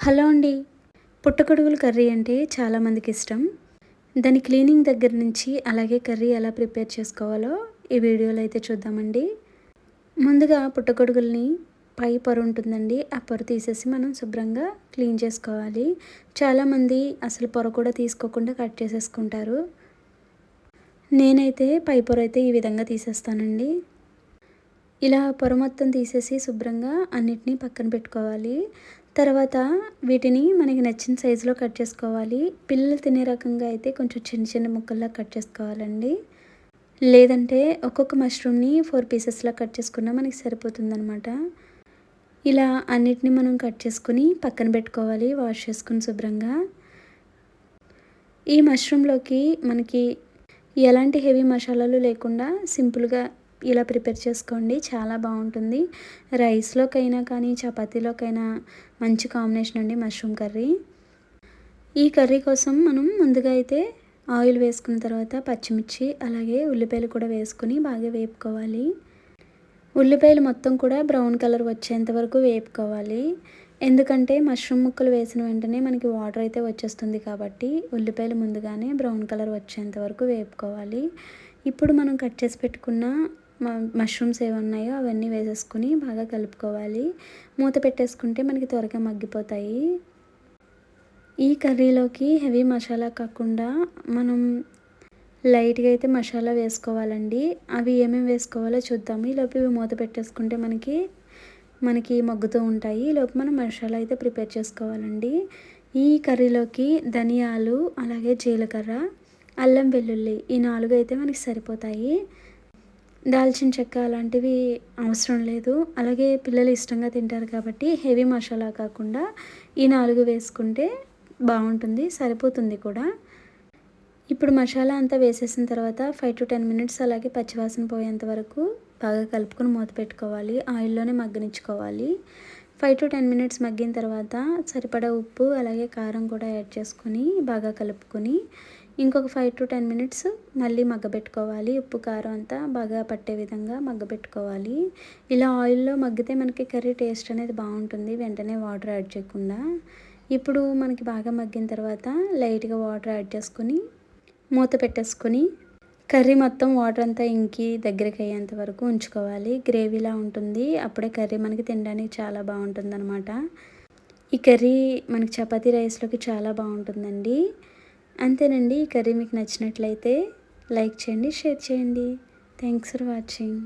Hello అండి. పుట్టగొడుగుల curry అంటే చాలామందికి ఇష్టం. దాని క్లీనింగ్ దగ్గర నుంచి అలాగే కర్రీ ఎలా ప్రిపేర్ చేసుకోవాలో ఈ వీడియోలో అయితే చూద్దామండి. ముందుగా పుట్టగొడుగుల్ని పై పొర ఉంటుందండి. ఆ పొర తీసేసి మనం శుభ్రంగా క్లీన్ చేసుకోవాలి. చాలామంది అసలు పొర కూడా తీసుకోకుండా కట్ చేసేసుకుంటారు. నేనైతే పై పొర అయితే ఈ విధంగా తీసేస్తానండి. ఇలా పొర మొత్తం తీసేసి శుభ్రంగా అన్నిటినీ పక్కన పెట్టుకోవాలి. తర్వాత వీటిని మనకి నచ్చిన సైజులో కట్ చేసుకోవాలి. పిల్లలు తినే రకంగా అయితే కొంచెం చిన్న చిన్న ముక్కల్లా కట్ చేసుకోవాలండి. లేదంటే ఒక్కొక్క మష్రూమ్ని ఫోర్ పీసెస్లా కట్ చేసుకున్నా మనకి సరిపోతుందనమాట ఇలా అన్నిటిని మనం కట్ చేసుకుని పక్కన పెట్టుకోవాలి వాష్ చేసుకుని శుభ్రంగా. ఈ మష్రూమ్లోకి మనకి ఎలాంటి హెవీ మసాలాలు లేకుండా సింపుల్గా ఇలా ప్రిపేర్ చేసుకోండి. చాలా బాగుంటుంది. రైస్లోకైనా కానీ చపాతీలోకైనా మంచి కాంబినేషన్ అండి మష్రూమ్ కర్రీ. ఈ కర్రీ కోసం మనం ముందుగా అయితే ఆయిల్ వేసుకున్న తర్వాత పచ్చిమిర్చి అలాగే ఉల్లిపాయలు కూడా వేసుకుని బాగా వేపుకోవాలి. ఉల్లిపాయలు మొత్తం కూడా బ్రౌన్ కలర్ వచ్చేంత వరకు వేపుకోవాలి. ఎందుకంటే మష్రూమ్ ముక్కలు వేసిన వెంటనే మనకి వాటర్ అయితే వచ్చేస్తుంది కాబట్టి ఉల్లిపాయలు ముందుగానే బ్రౌన్ కలర్ వచ్చేంత వరకు వేపుకోవాలి. ఇప్పుడు మనం కట్ చేసి పెట్టుకున్న మష్రూమ్స్ ఏమున్నాయో అవన్నీ వేసేసుకుని బాగా కలుపుకోవాలి. మూత పెట్టేసుకుంటే మనకి త్వరగా మగ్గిపోతాయి. ఈ కర్రీలోకి హెవీ మసాలా కాకుండా మనం లైట్గా అయితే మసాలా వేసుకోవాలండి. అవి ఏమేమి వేసుకోవాలో చూద్దాము. ఈలోపు ఇవి మూత పెట్టేసుకుంటే మనకి మనకి మగ్గుతూ ఉంటాయి. ఈలోపు మనం మసాలా అయితే ప్రిపేర్ చేసుకోవాలండి. ఈ కర్రీలోకి ధనియాలు అలాగే జీలకర్ర అల్లం వెల్లుల్లి ఈ నాలుగు అయితే మనకి సరిపోతాయి. దాల్చిన చెక్క అలాంటివి అవసరం లేదు. అలాగే పిల్లలు ఇష్టంగా తింటారు కాబట్టి హెవీ మసాలా కాకుండా ఈ నాలుగు వేసుకుంటే బాగుంటుంది సరిపోతుంది కూడా. ఇప్పుడు మసాలా అంతా వేసేసిన తర్వాత ఫైవ్ టు టెన్ మినిట్స్ అలాగే పచ్చివాసన పోయేంత వరకు బాగా కలుపుకొని మూత పెట్టుకోవాలి. ఆయిల్లోనే మగ్గనిచ్చుకోవాలి. ఫైవ్ టు టెన్ మినిట్స్ మగ్గిన తర్వాత సరిపడా ఉప్పు అలాగే కారం కూడా యాడ్ చేసుకొని బాగా కలుపుకొని ఇంకొక ఫైవ్ టు టెన్ మినిట్స్ మళ్ళీ మగ్గబెట్టుకోవాలి. ఉప్పు కారం అంతా బాగా పట్టే విధంగా మగ్గబెట్టుకోవాలి. ఇలా ఆయిల్లో మగ్గితే మనకి కర్రీ టేస్ట్ అనేది బాగుంటుంది. వెంటనే వాటర్ యాడ్ చేయకుండా. ఇప్పుడు మనకి బాగా మగ్గిన తర్వాత లైట్గా వాటర్ యాడ్ చేసుకొని మూత పెట్టేసుకొని కర్రీ మొత్తం వాటర్ అంతా ఇంకి దగ్గరికి అయ్యేంత వరకు ఉంచుకోవాలి. గ్రేవీలా ఉంటుంది. అప్పుడే కర్రీ మనకి తినడానికి చాలా బాగుంటుంది అనమాట ఈ కర్రీ మనకి చపాతీ రైస్లోకి చాలా బాగుంటుందండి. అంతేనండి. ఈ కర్రీ మీకు నచ్చినట్లయితే లైక్ చేయండి షేర్ చేయండి. Thanks for watching.